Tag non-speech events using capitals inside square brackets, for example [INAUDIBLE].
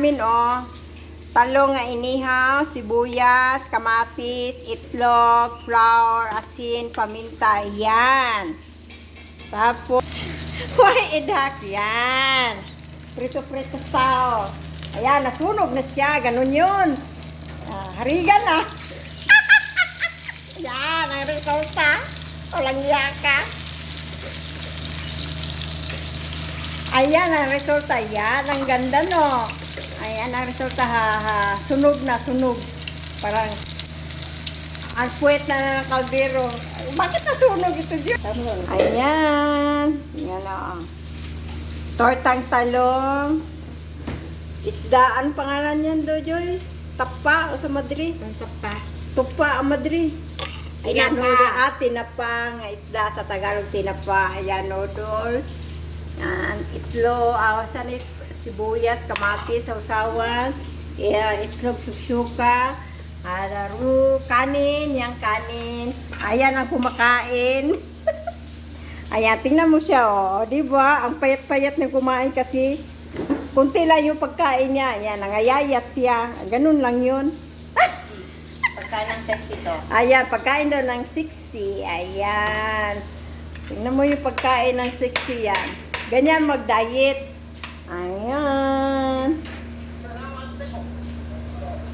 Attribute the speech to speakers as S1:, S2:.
S1: Amin oh, talong nga inihaw, sibuyas, kamatis, itlog, flour, asin, paminta. Yan. Tapos, [LAUGHS] Why idak yan? Prito-prito style. Ayan, nasunog na siya. Ganun yun. Ah, harigan na. yan, ang resulta. Walang yaka. Ayan ang resulta. Yan, ang ganda no. Ayan ang resulta. Ha, ha. Sunog na, sunog. Parang ang puwet na ng kaldero. Bakit nasunog ito dyan? Ayan. Yan o. Tortang talong. Isda. Ano pangalan yan, Dojoy? Tapa o sa Madrid?
S2: Ang tapa.
S1: Tupa ang Madrid. Ayan,
S2: Tinapa.
S1: noodle. Ah, tinapa nga isda sa Tagalog, tinapa. Ayan, noodles. Yan, itlog, awasan it, sibuyas, kamatis, sausawan. Ayan, itlog, susyuka. Araru, kanin, yung kanin. Ayan ang kumakain. [LAUGHS] Ayan, tingnan mo siya, oh. Di ba? Ang payat-payat na kumain kasi. Kunti lang yung pagkain niya. Ayan, nangayayat siya. Ganun lang yun. [LAUGHS]
S2: Pagkain ng test ito.
S1: Ayan, pagkain daw ng sexy. Ayan. Tingnan mo yung pagkain ng sexy yan. Ganyan mag-diet. Ayan.